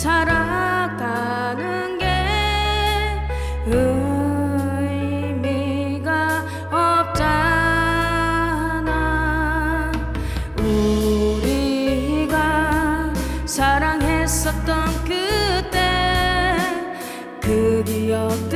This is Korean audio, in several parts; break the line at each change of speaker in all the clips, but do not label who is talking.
살아가는 게 의미가 없잖아. 우리가 사랑했었던 그때 그 기억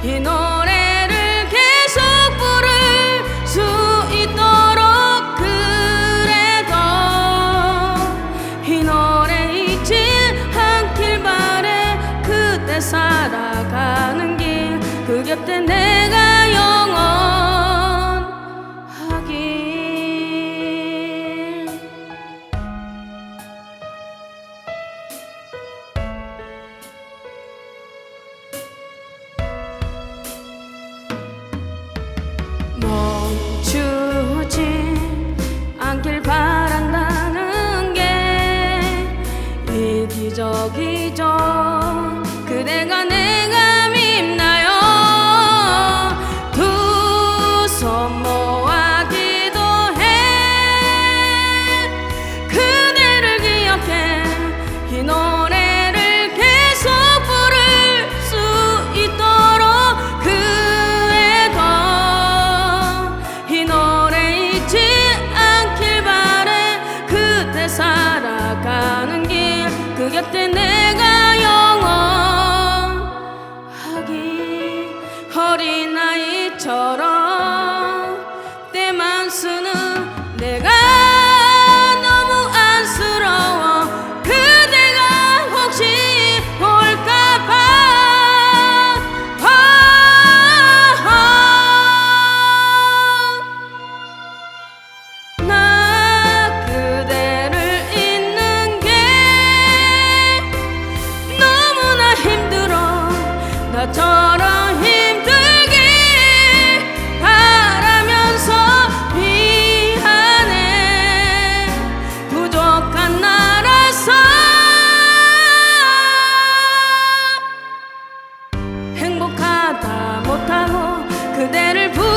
이 노래를 계속 부를 수 있도록 그래도 이 노래 잊지 않길 바래. 그때 살아가는 길. 그 곁에 내 이기적이죠. 그대가 내가 밉나요? 두 손 모아 기도해. 그대를 기억해 그 곁에 내가 나처럼 힘들게 바라면서 미안해. 부족한 나라서 행복하다 못하고 그대를 부